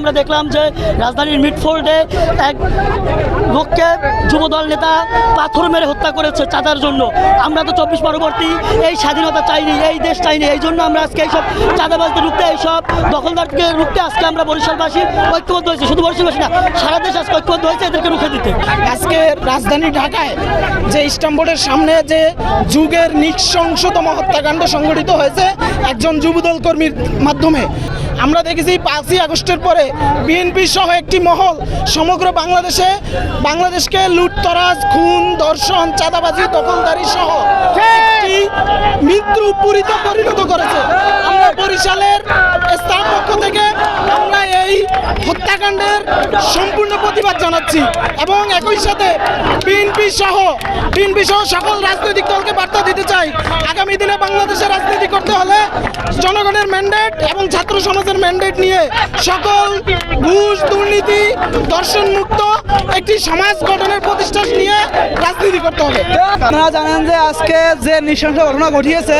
আমরা দেখলাম যে রাজধানীর মিডফোল্ডে এক লোককে যুবদল নেতা পাথর মেরে হত্যা করেছে চাঁদার জন্য। আমরা তো চব্বিশ পরবর্তী এই স্বাধীনতা চাইনি, এই দেশ চাইনি, এই জন্য আমরা আজকে এইসব চাঁদাবাজদের রুখতে, এইসব দখলদারকে রুখতে আজকে আমরা বরিশালবাসী ঐক্যবদ্ধ হয়েছি। শুধু বরিশালবাসী না, সারা দেশ আজকে ঐক্যবদ্ধ হয়েছে এদেরকে রুখে দিতে। আজকে রাজধানী ঢাকায় যে স্টাম্বোর্ডের সামনে যে যুগের নৃশংসতম হত্যাকাণ্ড সংঘটিত হয়েছে একজন যুবদল কর্মীর মাধ্যমে। আমরা দেখেছি পাঁচই আগস্টের পরে বিএনপি সহ একটি মহল সমগ্র বাংলাদেশে, বাংলাদেশকে লুটতরাজ, খুন দর্শন চাঁদাবাজি, দখলদারি সহ মিত্র পরিণত করেছে। আমরা বরিশালের স্থান পক্ষ থেকে আমরা এই হত্যাকাণ্ডের সম্পূর্ণ প্রতিবাদ জানাচ্ছি। এবং একই সাথে বিএনপি সহ বিএনপি সহ সকল রাজনৈতিক দলকে বার্তা দিতে চাই। আগামী দিনে বাংলাদেশে রাজনীতি করতে হলে জনগণের ম্যান্ডেট এবং ছাত্র সমাজের ম্যান্ডেট নিয়ে সকল ঘুষ, দুর্নীতি দর্শন মুক্ত একটি সমাজ গঠনের প্রতিষ্ঠা নিয়ে রাজনীতি করতে হবে। আপনারা জানেন যে আজকে যে নৃশংস ঘটনা ঘটিয়েছে,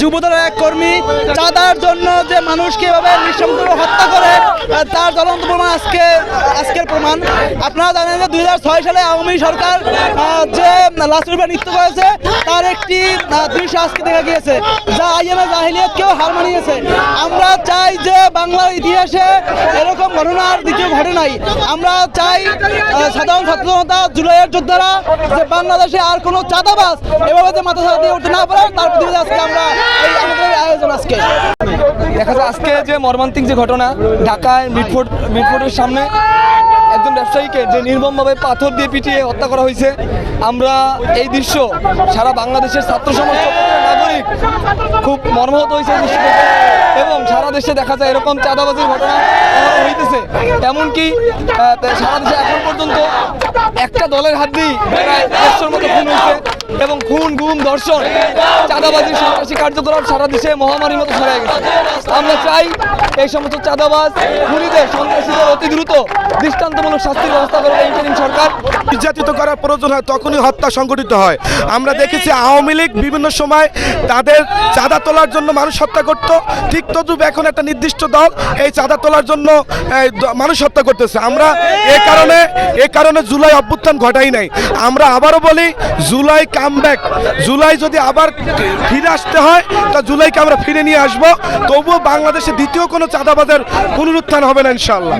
যুবদলের এক কর্মী চাঁদার জন্য যে মানুষকে এভাবে নৃশংসভাবে হত্যা করে, তার জ্বলন্ত প্রমাণ আজকে আজকের প্রমাণ, আপনারা জানেন যে দুই হাজার ছয় সালে আওয়ামী সরকার যে লাশ রূপে নৃত্য করেছে, তার একটি দৃশ্য আজকে দেখা গিয়েছে, যা আইএমএ জাহিলিয়াতকেও হার মানিয়েছে। আমরা চাই যে বাংলার ইতিহাসে এরকম ঘটনা আর দ্বিতীয় ঘটে নাই। আমরা চাই সাধারণ সচেতনতা জুলাইয়ের যোদ্ধারা, যে বাংলাদেশে আর কোনো চাঁদাবাস এভাবে যে মাথা ছাড়া দিয়ে উঠতে না পারে, তার প্রতিবাদে আজকে আমরা এই আমাদের আয়োজন আজকে। দেখা যায় আজকে যে মর্মান্তিক যে ঘটনা, ঢাকায় মিটফোর্ট মিটফোর্টের সামনে ব্যবসায়ীকে যে নির্মমভাবে পাথর দিয়ে পিটিয়ে হত্যা করা হয়েছে, আমরা এই দৃশ্য সারা বাংলাদেশের ছাত্র সমাজ নাগরিক খুব মর্মাহত হয়েছে এবং সারা দেশে দেখা যায় এরকম চাঁদাবাজির ঘটনা হইতেছে। এমনকি সারা দেশে এখন পর্যন্ত একটা দলের হাত দিয়েই প্রায় একশোর মতো খুন হয়েছে। এবং খুন, গুম, ধর্ষণ চাঁদাবাজি সন্ত্রাসী কার্যকলাপ সারা দেশে মহামারীর মতো ছড়িয়ে গেছে। আমরা চাই এই সমস্ত চাঁদাবাজ, খুনিদের, সন্ত্রাসীদের অতি দ্রুত দৃষ্টান্তমূলক শাস্তির ব্যবস্থা করবে ইন্টারিম সরকার। নির্যাতিত করার প্রয়োজন হয়, তখনই হত্যা সংঘটিত হয়। আমরা দেখেছি আওয়ামী লীগ বিভিন্ন সময় তাদের চাঁদা তোলার জন্য মানুষ হত্যা করত। ঠিক তদ্রুপ এখন একটা নির্দিষ্ট দল এই চাঁদা তোলার জন্য মানুষ হত্যা করতেছে। আমরা এ কারণে এ কারণে জুলাই অভ্যুত্থান ঘটাই নাই। আমরা আবারও বলি, জুলাই কামব্যাক জুলাই যদি আবার ফিরে আসতে হয়, তা জুলাইকে আমরা ফিরে নিয়ে আসব। তবুও বাংলাদেশে দ্বিতীয় কোনো চাঁদাবাজের পুনরুত্থান হবে না ইনশাল্লাহ